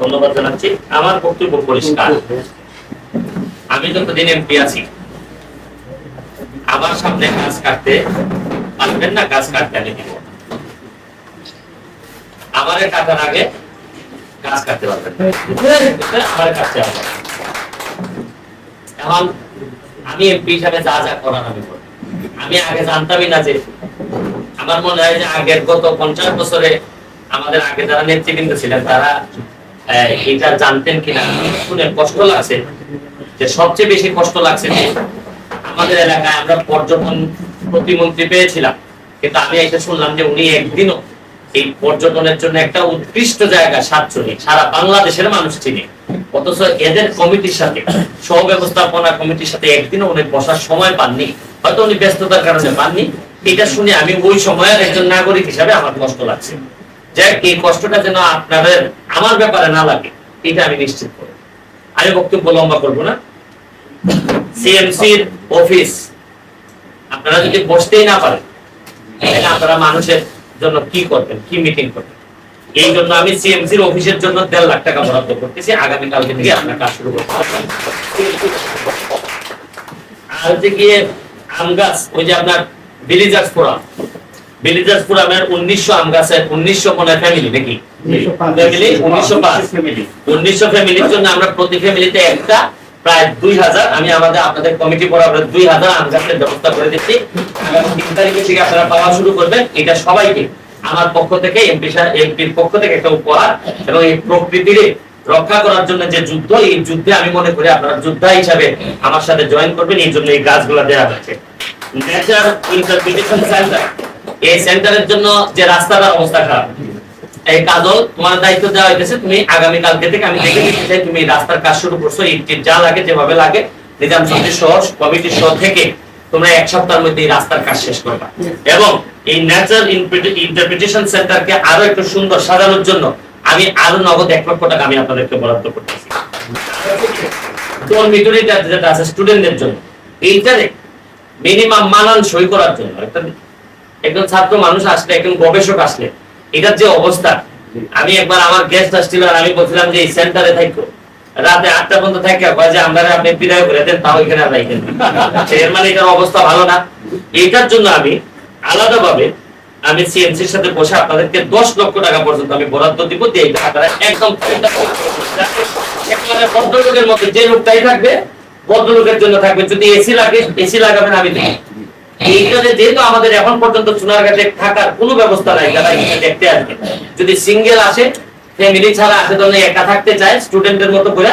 ধন্যবাদ জানাচ্ছি আমার বক্তব্য পরিষ্কার আমি যতদিন এমপি আছি, আমার সামনে গাছ কাটতে পারবেন না, গাছ কাটতে আমি দিব। আমারে কাটার আগে গাছ কাটতে পারবেন। আমারে কাটতে হবে এখন আমি এমপি হিসাবে যা যা করার আমি আমি আগে জানতামই না যে আমার মনে হয় যে আগের গত পঞ্চাশ বছরে আমাদের আগে যারা নেতৃবৃন্দ ছিলেন, তারা এটা জানতেন কিনা? শুনে কষ্ট লাগছে। যে সবচেয়ে বেশি কষ্ট লাগছে যে আমাদের এলাকায় আমরা পর্যটন প্রতিমন্ত্রী পেয়েছিলাম। কিন্তু আমি এটা শুনলাম যে উনি একদিনও এই পর্যটনের জন্য একটা উৎকৃষ্ট জায়গা সাতচল্লি সারা বাংলাদেশের মানুষ চিনে। অথচ এদের কমিটির সাথে সহ ব্যবস্থাপনা কমিটির সাথে একদিনও উনি বসার সময় পাননি। হয়তো উনি ব্যস্ততার কারণে পাননি। এটা শুনে আমি ওই সময়ের একজন নাগরিক হিসাবে আমার কষ্ট লাগছে। যে এই কষ্টটা যেন আপনাদের আমার ব্যাপারে না লাগে, এটা আমি নিশ্চিত করব আমি বক্তব্য লম্বা করব না। সিএমসির অফিস, আপনারা যদি বসতেই না পারেন, তাহলে আপনারা মানুষের জন্য কি করবেন, কি মিটিং করবেন? এই জন্য আমি সিএমসির অফিসের জন্য দেড় লাখ টাকা বরাদ্দ করতেছি। আগামী কালকে থেকে আপনার কাজ শুরু করতে। আর হচ্ছে গিয়ে আম ওই যে আপনার ভিলেজার্স ফোরাম ভিলেজার্স ফোরামের উনিশশো আম গাছের উনিশশো মনে ফ্যামিলি নাকি? ফ্যামিলি উনিশশো পাঁচ উনিশশো ফ্যামিলির জন্য আমরা প্রতি ফ্যামিলিতে একটা প্রায় দুই হাজার আমি আমাদের আপনাদের কমিটি বরাবর দুই হাজার আম গাছের ব্যবস্থা করে দিচ্ছি। তিন তারিখে থেকে আপনারা পাওয়া শুরু করবেন এটা সবাইকে। আমার পক্ষ থেকে এমপি এমপির পক্ষ থেকে একটা উপহার এবং এই প্রকৃতির রক্ষা করার জন্য যে যুদ্ধ এই যুদ্ধে আমি মনে করি আপনারা যোদ্ধা হিসাবে আমার সাথে জয়েন করবেন এই জন্য এই গাছগুলো দেওয়া হয়েছে। নেচার ইন্টারপ্রিটেশন সেন্টার এই সেন্টারের জন্য যে রাস্তাটার অবস্থা খারাপ। এই কাজল, তোমার দায়িত্ব দেওয়া হয়েছে তুমি আগামী থেকে আমি দেখে দিতে চাই, তুমি রাস্তার কাজ শুরু করছ, এই যা লাগে, যেভাবে লাগে, নিজাম সমিতির সহ, কমিটির সহ থেকে তোমরা এক সপ্তাহের মধ্যে এই রাস্তার কাজ শেষ করবা। এবং এই ন্যাচারাল ইন্টারপ্রিটেশন সেন্টারকে আরও একটু সুন্দর সাজানোর জন্য আমি আরও নগদ এক লক্ষ টাকা আমি আপনাদেরকে বরাদ্দ করতেছি। যেটা আছে স্টুডেন্টদের জন্য। এইটারে মিনিমাম মানান সই করার জন্য। একটা একজন ছাত্র মানুষ আসলে, একজন গবেষক আসলে, এটার যে অবস্থা। আমি একবার আমার গেস্ট আসছিল আর আমি বলছিলাম যে এই সেন্টারে থাকো রাতে আটটা পর্যন্ত থাকে কয় যে আমরা আপনি বিদায় করে দেন, তাও এখানে আর রাখেন এর মানে এটার অবস্থা ভালো না। এটার জন্য আমি আলাদাভাবে আমি সিএমসির সাথে বসে আপনাদেরকে দশ লক্ষ টাকা পর্যন্ত আমি বরাদ্দ দিব, দিয়ে আপনারা একদম ভদ্রলোকের মতো যে লোকটাই থাকবে, ভদ্রলোকের জন্য থাকবে। যদি এসি লাগে এসি লাগাবেন, আমি যেহেতু আমাদের এখন পর্যন্ত সোনারঘাটে থাকার কোনো ব্যবস্থা নাই যারা এখানে দেখতে আসবে। যদি সিঙ্গেল আসে ফ্যামিলি ছাড়া আসে তাহলে একা থাকতে চায় স্টুডেন্টের মতো করে।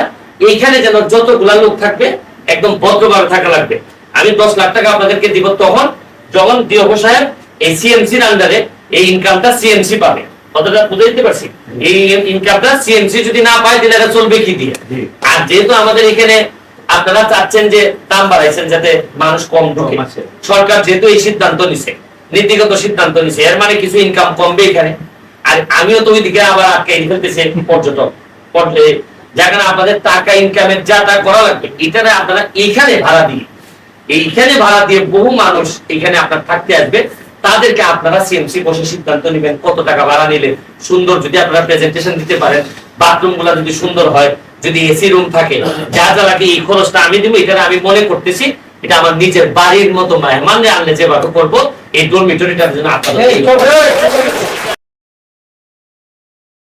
এইখানে যেন যতগুলা লোক থাকবে একদম ভদ্রভাবে থাকা লাগবে। আমি দশ লাখ টাকা আপনাদেরকে দিব তখন যখন দিয়ব সাহেব এই সিএমসির আন্ডারে এই ইনকামটা সিএমসি পাবে। কতটা বুঝে দিতে পারছি? এই ইনকামটা সিএমসি যদি না পায় তাহলে চলবে কি দিয়ে? আর যেহেতু আমাদের এখানে আপনারা চাচ্ছেন যে দাম বাড়াইছেন যাতে মানুষ কম ঢোকে। সরকার যেহেতু এই সিদ্ধান্ত নিছে নীতিগত সিদ্ধান্ত নিছে এর মানে কিছু ইনকাম কমবে এখানে। আর আমিও তো ওইদিকে আবার আটকে ফেলতেছি পর্যটক। যেখানে আপনাদের টাকা ইনকামের যা তা করা লাগবে এটা আপনারা এইখানে ভাড়া দিয়ে এইখানে ভাড়া দিয়ে বহু মানুষ এখানে আপনার থাকতে আসবে। তাদেরকে আপনারা সিএমসি বসে সিদ্ধান্ত নেবেন কত টাকা ভাড়া নিলে সুন্দর যদি আপনারা প্রেজেন্টেশন দিতে পারেন বাথরুমগুলা যদি সুন্দর হয় যদি এসি রুম থাকে যা যা লাগে এই খরচটা আমি দিব এটা আমি মনে করতেছি এটা আমার নিজের বাড়ির মতো মেহমান আনলে যেভাবে করব এই ডোরমিটরিটার জন্য আপনাদের